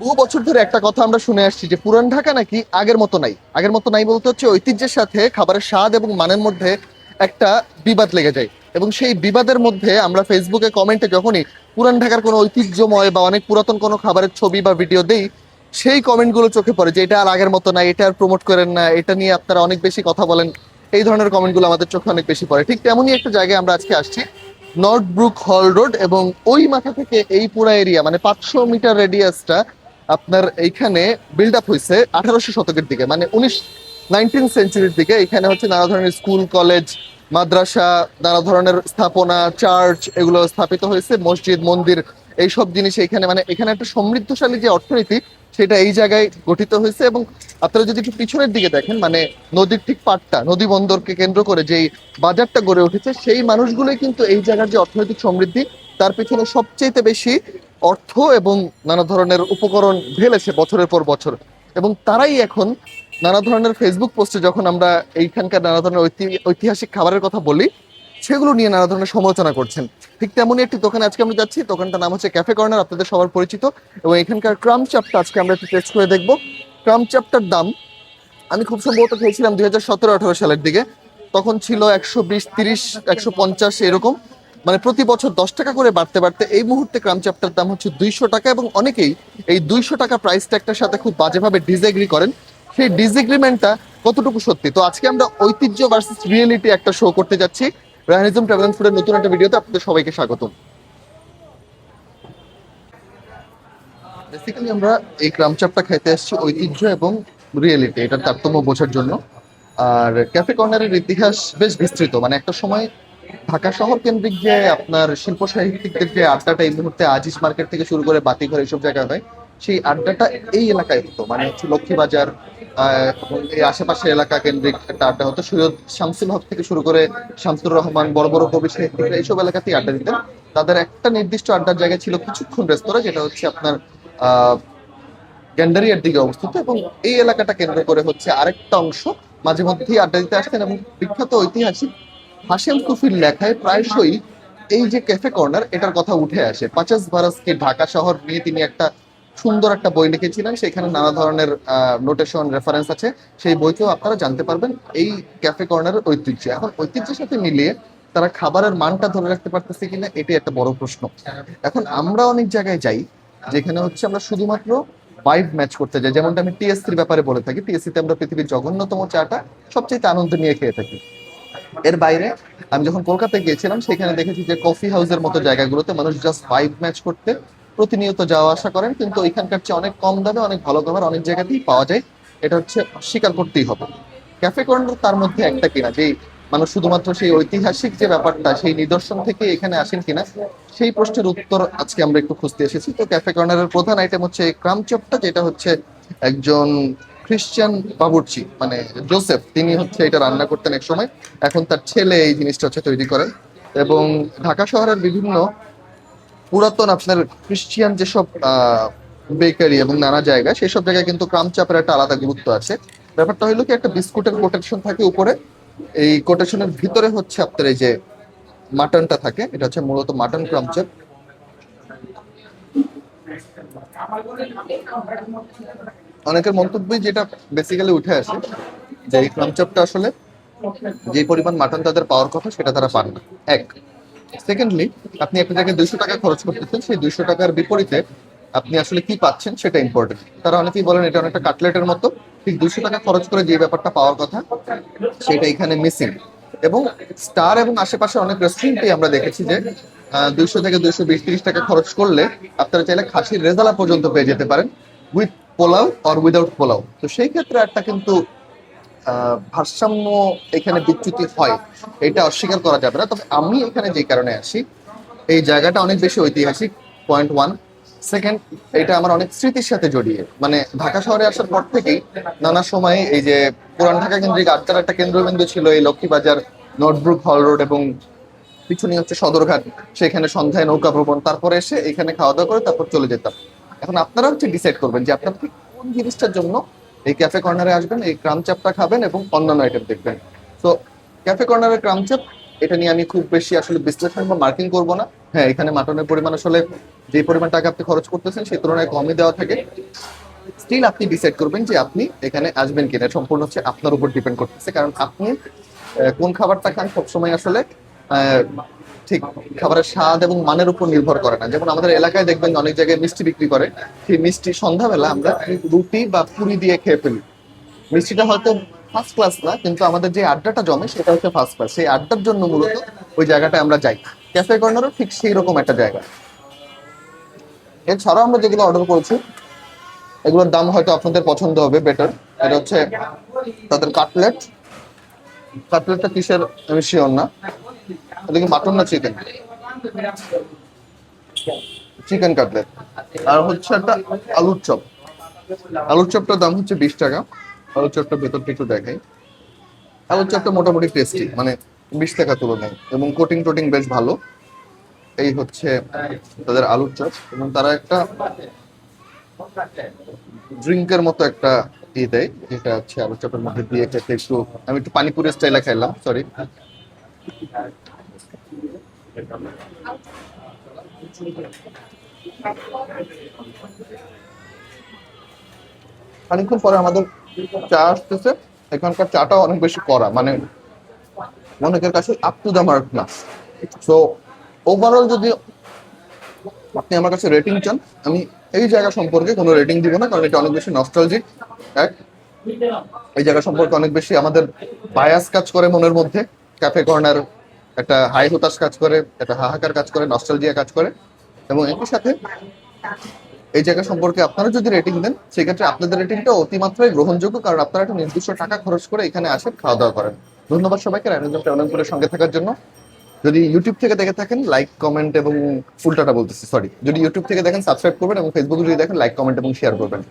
বহু বছর ধরে একটা কথা আমরা শুনে আসছি যে পুরান ঢাকা নাকি আগের মতো নাই। আগের মতো নাই বলতে হচ্ছে ঐতিহ্যের সাথে খাবারের স্বাদ এবং মানের মধ্যে একটা বিবাদ লেগে যায়। এবং সেই বিবাদের মধ্যে আমরা ফেসবুকে কমেন্টে যখনই পুরান ঢাকার কোনো ঐতিহ্যময় বা অনেক পুরাতন কোনো খাবারের ছবি বা ভিডিও দেই, সেই কমেন্টগুলো চোখে পড়ে যে এটা আর আগের মতো না এটা আর প্রমোট করেন না, এটা নিয়ে আপনারা অনেক বেশি কথা বলেন, এই ধরনের কমেন্টগুলো আমাদের চোখে অনেক বেশি পড়ে। ঠিক তেমনই একটা জায়গায় আমরা আজকে আসছি নর্থ ব্রুক হল রোড এবং ওই মাথা থেকে এই পুরা এরিয়া মানে পাঁচশো মিটার রেডিয়াসটা আপনার এইখানে বিল্ড আপ হয়েছে আঠারোশো শতকের দিকে মানে উনিশ নাইনটিন সেঞ্চুরির দিকে। এখানে হচ্ছে নানা ধরনের স্কুল কলেজ মাদ্রাসা, নানা ধরনের স্থাপনা চার্চ এগুলো স্থাপিত হয়েছে, মসজিদ, মন্দির, এইসব জিনিস এখানে মানে এখানে একটা সমৃদ্ধশালী যে অর্থনীতি, সেটা এই জায়গায় গঠিত হয়েছে এবং আপনারা যদি একটু পিছনের দিকে দেখেন মানে নদীর ঠিক পাটটা, নদী বন্দরকে কেন্দ্র করে যেই বাজারটা গড়ে উঠেছে, সেই মানুষগুলোই কিন্তু এই জায়গার যে অর্থনৈতিক সমৃদ্ধি, তার পিছনে সবচেয়ে বেশি অর্থ এবং নানা ধরনের উপকরণ ঢেলেছে বছরের পর বছর। এবং তারাই এখন নানা ধরনের ফেসবুক পোস্টে যখন আমরা এইখানকার নানা ধরনের ঐতি- ঐতিহাসিক খাবারের কথা বলি, সেগুলো নিয়ে নানা ধরনের সমালোচনা করছেন। ঠিক তেমনই একটি দোকানে আজকে আমরা যাচ্ছি। দোকানটার নাম হচ্ছে ক্যাফে কর্নার আপনাদের সবার পরিচিত। এবং এখানকার ক্রাম চাপটা আজকে আমরা একটু টেস্ট করে দেখব। ক্রাম চাপটার দাম, আমি খুব সম্ভবত খেয়েছিলাম দুই হাজার সতেরো আঠারো সালের দিকে। তখন ছিল একশো বিশ, তিরিশ, একশো পঞ্চাশ এরকম। মানে প্রতি বছর দশ টাকা করে বাড়তে বাড়তে এই মুহূর্তে ক্রাম চাপটার দাম হচ্ছে দুইশো টাকা এবং অনেকেই এই দুইশো টাকা প্রাইস ট্যাগটার সাথে খুব বাজেভাবে ডিসএগ্রি করেন। সেই ডিসএগ্রিমেন্টটা কতটুকু সত্যি? তো আজকে আমরা ঐতিহ্য ভার্সেস রিয়েলিটি একটা শো করতে যাচ্ছি। রাহানিজম ট্রাভেল অ্যান্ড ফুডের নতুন একটা ভিডিওতে আপনাদের সবাইকে স্বাগতম। বেসিক্যালি আমরা এই ক্রাম চাপটা খাইতে আসছি ঐতিহ্য এবং রিয়েলিটি এটার তারতম্য বোঝার জন্য। আর ক্যাফে কর্নারের ইতিহাস বেশ বিস্তৃত মানে একটা সময় ঢাকা শহর কেন্দ্রিক যে আপনার শিল্প সাহিত্যিকদের যে আড্ডাটা এই মুহূর্তে আজিজ মার্কেট থেকে শুরু করে বাতিঘর এইসব জায়গায় হয়, সেই আড্ডাটা এই এলাকায় হতো। মানে হচ্ছে লক্ষ্মীবাজার এই আশেপাশের এলাকা কেন্দ্রিক একটা আড্ডা হতো। সৈয়দ শামসুল হক থেকে শুরু করে শামসুর রহমান, বড় বড় কবি সাহিত্যিকরা এইসব এলাকাতেই আড্ডা দিতেন। তাদের একটা নির্দিষ্ট আড্ডার জায়গা ছিল কিছুক্ষণ রেস্তোরাঁ যেটা হচ্ছে আপনার গ্যান্ডারিয়ার দিকে অবস্থিত। এবং এই এলাকাটা কেন্দ্র করে হচ্ছে আরেকটা অংশ মাঝে মধ্যেই আড্ডা দিতে আসতেন এবং বিখ্যাত ঐতিহাসিক হাশেম কুফির লেখায় প্রায়শই এই যে ক্যাফে কর্নার এটার কথা উঠে আসে। পাচাস ভারাসকে ঢাকা শহর নিয়ে তিনি একটা সুন্দর একটা বই লিখেছিলেন, সেখানে নানা ধরনের নোটেশন রেফারেন্স আছে। সেই বইতেও আপনারা জানতে পারবেন, এই ক্যাফে কর্নারের ঐতিহ্য। এখন ঐতিহ্যের সাথে মিলিয়ে তারা খাবারের মানটা ধরে রাখতে পারতেছে কিনা, এটি একটা বড় প্রশ্ন। এখন আমরা অনেক জায়গায় যাই, যেখানে হচ্ছে আমরা শুধুমাত্র ভাইব ম্যাচ করতে যাই। যেমনটা আমি টিএসসির ব্যাপারে বলে থাকি টিএসসিতে আমরা পৃথিবীর জঘন্যতম চাটা সবচেয়ে আনন্দ নিয়ে খেয়ে থাকি। এর বাইরে, আমি যখন কলকাতায় গিয়েছিলাম, সেখানে দেখেছি যে কফি হাউসের মতো জায়গাগুলোতে মানুষ জাস্ট ফাইভ ম্যাচ করতে প্রতিনিয়ত যাওয়া আসা করেন, কিন্তু এখানকার চেয়ে অনেক কম দামে, অনেক ভালো খাবার অনেক জায়গাতেই পাওয়া যায়। এটা হচ্ছে স্বীকার করতেই হবে। ক্যাফে কর্নার তার মধ্যে একটা কিনা, যে মানুষ শুধুমাত্র সেই ঐতিহাসিক যে ব্যাপারটা, সেই নিদর্শন থেকে এখানে আসেন কিনা, সেই প্রশ্নের উত্তর আজকে আমরা একটু খুঁজতে এসেছি। তো ক্যাফে কর্নারের প্রধান আইটেম হচ্ছে এই ক্রাম চপটা, যেটা হচ্ছে একজন খ্রিস্টান বাবুর্চি মানে জোসেফ তিনি হচ্ছে এটা রান্না করতেন এক সময়। এখন তার ছেলে এই জিনিসটা হচ্ছে তৈরি করেন। এবং ঢাকা শহরের বিভিন্ন পুরাতন আপনার খ্রিস্টিয়ান যেসব বেকারি এবং নানা জায়গা সেসব জায়গায় কিন্তু ক্রামচাপের একটা আলাদা গুরুত্ব আছে। ব্যাপারটা হলো কি, একটা বিস্কুটের কোটেশন থাকে উপরে। এই কোটেশনের ভিতরে হচ্ছে আপনার এই যে মাটনটা থাকে, এটা হচ্ছে মূলত মাটন ক্রাম চাপ অনেকের মন্তব্যই যেটা বেসিক্যালি উঠে আসে, যে এই ক্রাম চাপটা আসলে যে পরিমাণ মাটন তাদের পাওয়ার কথা সেটা তারা পান না। এক। সেকেন্ডলি আপনি একটা জায়গায় দুইশো টাকা খরচ করতেছেন, সেই দুইশো টাকার বিপরীতে আপনি আসলে কি পাচ্ছেন সেটা ইম্পর্টেন্ট তারা অনেকেই বলেন এটা অনেকটা কাটলেটের মতো, ঠিক দুইশো টাকা খরচ করে যে ব্যাপারটা পাওয়ার কথা সেটা এখানে মিসিং এবং স্টার এবং আশেপাশে অনেক রেস্টুরেন্টেই আমরা দেখেছি যে দুইশো থেকে দুইশো বিশ তিরিশ টাকা খরচ করলে আপনারা চাইলে খাসির রেজালা পর্যন্ত পেয়ে যেতে পারেন। With pulao or without pulao. তো সেই ক্ষেত্রে একটা কিন্তু ভারসাম্য এখানে বিচ্যুতি হয়, এটা অস্বীকার করা যাবে না। তবে আমি এখানে যে কারণে আসি এই জায়গাটা অনেক বেশি ঐতিহাসিক পয়েন্ট ওয়ান সেকেন্ড এটা আমার অনেক স্মৃতির সাথে জড়িয়ে। মানে ঢাকা শহরে আসার পর থেকেই নানা সময়ে এই যে পুরান ঢাকা কেন্দ্রিক আড্ডার একটা কেন্দ্রবিন্দু ছিল এই লক্ষ্মীবাজার নর্থব্রুক হল রোড এবং পিছনে হচ্ছে সদরঘাট। সেখানে সন্ধ্যায় নৌকা ভ্রমণ, তারপরে এসে এখানে খাওয়া দাওয়া করে তারপর চলে যেতাম। এখন আপনারা হচ্ছে ডিসাইড করবেন যে আপনার কোন জিনিসটার জন্য এই ক্যাফে কর্নারে আসবেন, এই ক্রাম চাপটা খাবেন এবং অন্যান্য আইটেম দেখবেন। তো ক্যাফে কর্নারের ক্রাম চাপ এটা নিয়ে আমি খুব বেশি আসলে বিশ্লেষণ বা মার্কিং করব না। হ্যাঁ এখানে মাটনের পরিমাণ আসলে যে পরিমাণ টাকা আপনি খরচ করতেছেন সেই তুলনায় কমই দেওয়া থাকে। স্টিল আপনি ডিসাইড করবেন যে আপনি এখানে আসবেন কিনা সম্পূর্ণ হচ্ছে আপনার উপর ডিপেন্ড করতেছে। কারণ আপনি কোন খাবারটা খান সবসময় আসলে ঠিক খাবারের স্বাদ এবং মানের উপর নির্ভর করে না। যেমন আমাদের এলাকায় দেখবেন অনেক জায়গায় মিষ্টি বিক্রি করে। সেই মিষ্টি সন্ধ্যাবেলা আমরা রুটি বা পুরি দিয়ে খেয়ে ফেলি। মিষ্টিটা হয়তো ফার্স্ট ক্লাস না, কিন্তু আমাদের যে আড্ডাটা জমে সেটা হচ্ছে ফার্স্ট ক্লাস সেই আড্ডার জন্য মূলত ওই জায়গাটায় আমরা যাই। ক্যাফে কর্নারও ঠিক সেই রকম একটা জায়গা। এছাড়াও আমরা যেগুলো অর্ডার করেছি, এগুলোর দাম হয়তো আপনাদের পছন্দ হবে বেটার এটা হচ্ছে তাদের কাটলেট কাটলেটটা কিসের, আমি শিওর না। এটা মাটন না চিকেন চিকেন কাটলেট আর হচ্ছে একটা আলুর চপ। আলুর চপটার দাম হচ্ছে বিশ টাকা। আলুর চপটা ভেতরটা একটু দেখাই। আলুর চপটা মোটামুটি টেস্টি মানে বিশ টাকা তুলনায়। এবং কোটিং টোটিং বেশ ভালো। এই হচ্ছে তাদের আলুর চপ। এবং তারা একটা ড্রিঙ্কের মতো একটা ই দেয়, যেটা হচ্ছে আলুর চপের মধ্যে দিয়ে খেতে একটু আমি একটু পানিপুরি স্টাইলে খাইলাম সরি খানিকক্ষণ পরে আমাদের চা আসতেছে। এখানকার চাটা অনেক বেশি কড়া মানে অনেকের কাছে আপ টু দ্য মার্ক না। সো ওভারঅল যদি আপনি আমার কাছে রেটিং চান, আমি এই জায়গা সম্পর্কে কোনো রেটিং দিব না, কারণ এটা অনেক বেশি নস্টালজিক এক, এই জায়গা সম্পর্কে অনেক বেশি আমাদের বায়াস কাজ করে মনের মধ্যে। ক্যাফে কর্নার একটা হাই হতাশ কাজ করে, একটা হাহাকার কাজ করে নস্টালজিয়া কাজ করে। এবং একই সাথে এই জায়গা সম্পর্কে আপনারা যদি রেটিং দেন, সেক্ষেত্রে আপনাদের রেটিংটা অতিমাত্রায় গ্রহণযোগ্য, কারণ আপনারা একটা নির্দিষ্ট টাকা খরচ করে এখানে আসেন খাওয়া দাওয়া করেন। ধন্যবাদ সবাইকে রায়নজন ট্রাভেলপুরের সঙ্গে থাকার জন্য। যদি ইউটিউব থেকে দেখে থাকেন লাইক কমেন্ট এবং উল্টাটা বলতেছি সরি যদি ইউটিউব থেকে দেখেন সাবস্ক্রাইব করবেন এবং ফেসবুকে যদি দেখেন লাইক কমেন্ট এবং শেয়ার করবেন।